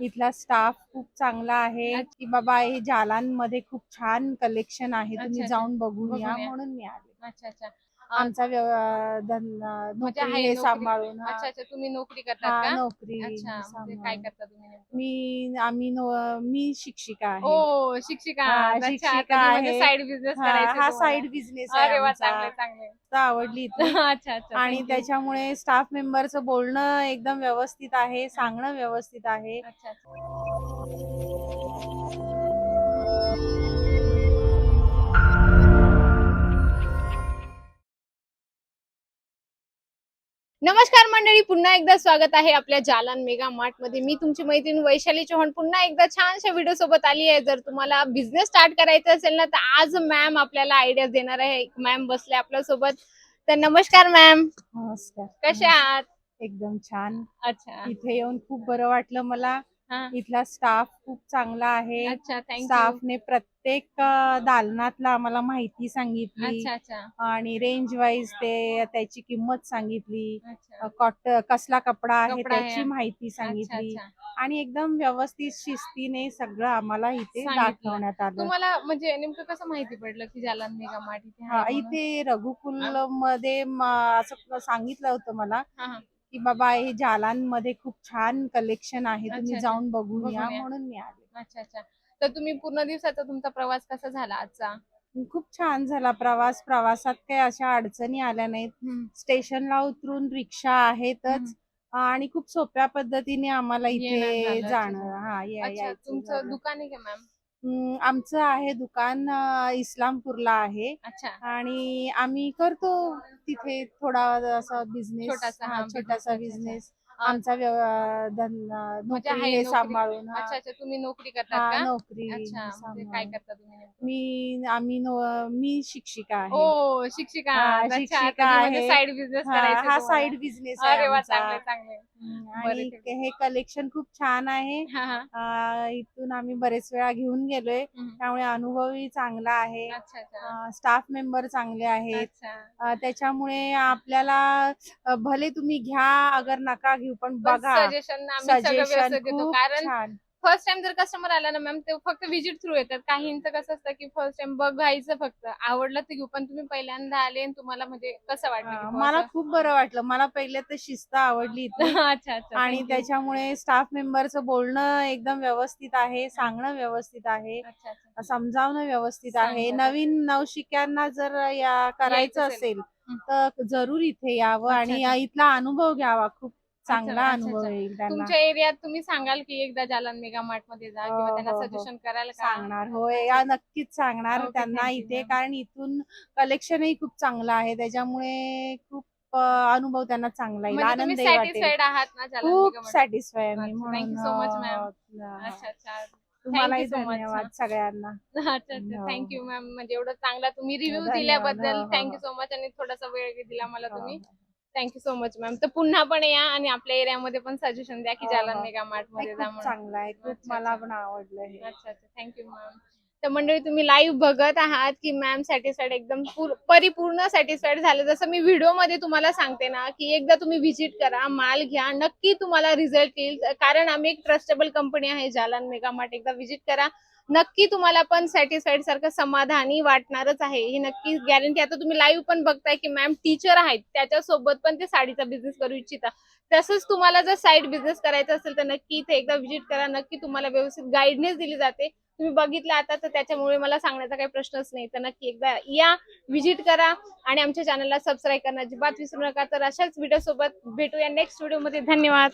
इथला स्टाफ खूप चांगला आहे. की बाबा हे जालांमध्ये खूप छान कलेक्शन आहे तुम्ही. जाऊन बघून या. म्हणून मी आले अच्छा अच्छा आमचा व्यव- धन- म्हणजे नोकरी आहे हे नोकरी. सांभाळून हा. अच्छा अच्छा तुम्ही नोकरी करतात हा, का नोकरी अच्छा म्हणजे काय सांभाळून. करता तुम्ही नेमकं? मी आम्ही नो- मी शिक्षिका आहे ओ शिक्षिका हा, अच्छा, शिक्षिका तुम्ही म्हणजे आहे. साईड बिझनेस हा करायचा हा तुम्हाला. साइड बिझनेस अरे वा आहे चांगले. चांगले आवडली इथली. अच्छा अच्छा आणि thank you. त्याच्यामुळे स्टाफ मेंबरचं बोलणं एकदम व्यवस्थित आहे सांगणं व्यवस्थित आहे अच्छा अच्छा नमस्कार मंडळी पुन्हा एकदा स्वागत आहे आपल्या जालन मेगा मार्टमध्ये. मी तुमची मैत्रीण वैशाली चव्हाण पुन्हा एकदा छानशा व्हिडिओ सोबत आली आहे. जर तुम्हाला बिझनेस स्टार्ट करायचा असेल ना तर आज मॅम आपल्याला आयडिया देणार आहे. मॅम बसले आपल्यासोबत तर नमस्कार मॅम नमस्कार. कसे आहात? एकदम छान. अच्छा. इथे येऊन खूप बरं वाटलं मला. हा. इथला स्टाफ खूप चांगला आहे अच्छा थँक्यू स्टाफने प्रत्येक अं, दालनातला आम्हाला माहिती सांगितली अच्छा अच्छा आणि रेंज वाईज ते त्याची किंमत सांगितली अच्छा कॉट कसला कपडा आहे कपडा आहे. त्याची माहिती अच्छा सांगितली अच्छा आणि एकदम व्यवस्थित शिस्तीने सगळं आम्हाला इथे सांगितलं. दाखवण्यात आलं तुम्हाला म्हणजे नेमकं कसं माहिती पडलं की जालन मेगा मार्ट इथे हा आहे म्हणून? इथे रघुकुलमध्ये म- असं सांगितलं होतं मला हा, हा. की बाबा हे जालांमध्ये खूप छान कलेक्शन आहे तुम्ही अच्छा. जाऊन बघून बघून या. म्हणून मी आले. अच्छा अच्छा. तर तुम्ही पूर्ण दिवसाचा तुमचा प्रवास कसा झाला आजचा? खूप छान झाला प्रवास. प्रवासात काही अशा अडचणी आल्या नाहीत. स्टेशनला उतरून रिक्षा आहेतच आणि खूप सोप्या पद्धतीने आम्हाला येणं इथे झालं, जाणं. हा या- अच्छा यायचं तुमचं झालं. दुकान आहे का मॅम आमचं आहे दुकान इस्लामपूरला आहे आणि आम्ही करतो तिथे थोडा असा बिझनेस छोटासा, बिझनेस. आमचा म्हणजे. सांभाळून. अच्छा अच्छा तुम्ही नोकरी करतात हा, का नोकरी म्हणजे काय. करता तुम्ही? मी आम्ही मी शिक्षिका आहे ओ शिक्षिका शिक्षिका म्हणजे आहे. साईड बिझनेस हा हा. साइड बिझनेस आहे बरं, आणि. हे कलेक्शन खूप छान आहे. हा हा. इथून आम्ही बरेच वेळा घेऊन गेलोय. हम्म. त्यामुळे अनुभवही चांगला आहे. अच्छा अच्छा. स्टाफ मेंबर चांगले आहेत. अच्छा. अ, त्याच्यामुळे आपल्याला अ, भले तुम्ही घ्या अगर नका घेऊ पण बघा. सजेशन आम्ही सगळं सजेशन व्यवस्थित देतो. खूप कारण छान. फर्स्ट टाइम जर कस्टमर आला ना मॅम ते फक्त विजिट थ्रू येतात काहींचं कसं असतं की फर्स्ट टाइम बघायचं फक्त आवडलं तर घेऊ पण तुम्ही पहिल्यांदा आले आणि तुम्हाला म्हणजे कसं वाटलं की मला? खूप बरं वाटलं मला पहिले तर शिस्त आवडली इथली अच्छा अच्छा आणि thank you. त्याच्यामुळे स्टाफ मेंबरचं बोलणं एकदम व्यवस्थित आहे सांगणं व्यवस्थित आहे अच्छा अच्छा समजावणं व्यवस्थित आहे. नवीन नवशिक्यांना जर या करायचं असेल हं. तर जरूर इथे यावं अच्छा, आणि अच्छा. इथला अनुभव घ्यावा खूप चांगला अनुभव. येईल त्यांना तुमच्या एरियात तुम्ही सांगाल की एकदा जालन मेगा मार्टमध्ये जा किंवा हो, त्यांना हो, हो. सजेशन कराल का? सांगणार. होय या नक्कीच सांगणार. Okay, त्यांना thank you, इथे ma'am. कारण इथून कलेक्शनही खूप चांगलं आहे. त्याच्यामुळे खूप अ, अनुभव त्यांना चांगला येईल. म्हणजे तुम्ही आनंदही वाटेल. सॅटिस्फाईड आहात ना जालन खूप मेगा मार्ट सॅटिस्फाय आहे मी अच्छा, म्हणून thank you so much, ma'am. अ, अच्छा अच्छा. तुम्हालाही so much, धन्यवाद. सगळ्यांना. अच्छा अच्छा. हो. थँक्यू मॅम म्हणजे एवढं चांगला तुम्ही रिव्ह्यू धन्यवाद. दिल्याबद्दल हो, हो, थँक्यू हो. सो मच आणि थोडासा वेळ दिला मला तुम्ही. हो, थँक्यू सो मच मॅम तर पुन्हा पण या आणि आपल्या एरियामध्ये पण सजेशन द्या की जालन. मेगा मार्टमध्ये जा म्हणून चांगलं आहे. खूप मला. पण आवडलं हे. अच्छा अच्छा. थँक्यू मॅम तर मंडळी तुम्ही लाईव्ह बघत आहात की मॅम सॅटिस्फाईड एकदम पूर- परिपूर्ण सॅटिस्फाईड झालं. जसं मी व्हिडिओमध्ये तुम्हाला सांगते ना की एकदा तुम्ही व्हिजिट करा माल घ्या नक्की तुम्हाला रिझल्ट येईल. कारण आम्ही एक ट्रस्टेबल कंपनी आहे जालन मेगा मार्ट एकदा व्हिजिट करा. नक्की तुम्हाला पण सॅटिस्फाईड सारखं समाधानी वाटणारच आहे. ही नक्की गॅरंटी आता तुम्ही लाईव्ह पण बघताय की मॅम टीचर आहेत त्याच्यासोबत पण ते साडीचा बिझनेस करू इच्छिता. तसंच तुम्हाला जर साईड बिझनेस करायचा असेल तर नक्की इथे एकदा व्हिजिट करा. नक्की तुम्हाला व्यवस्थित गाईडनेस दिली जाते. तुम्ही बघितलं आता तर त्याच्यामुळे मला सांगण्याचा काही प्रश्नच नाही. तर नक्की एकदा या व्हिजिट करा आणि आमच्या चॅनलला सबस्क्राईब करण्याची बात विसरू नका. तर अशाच व्हिडिओ सोबत भेटूया नेक्स्ट व्हिडिओमध्ये. धन्यवाद.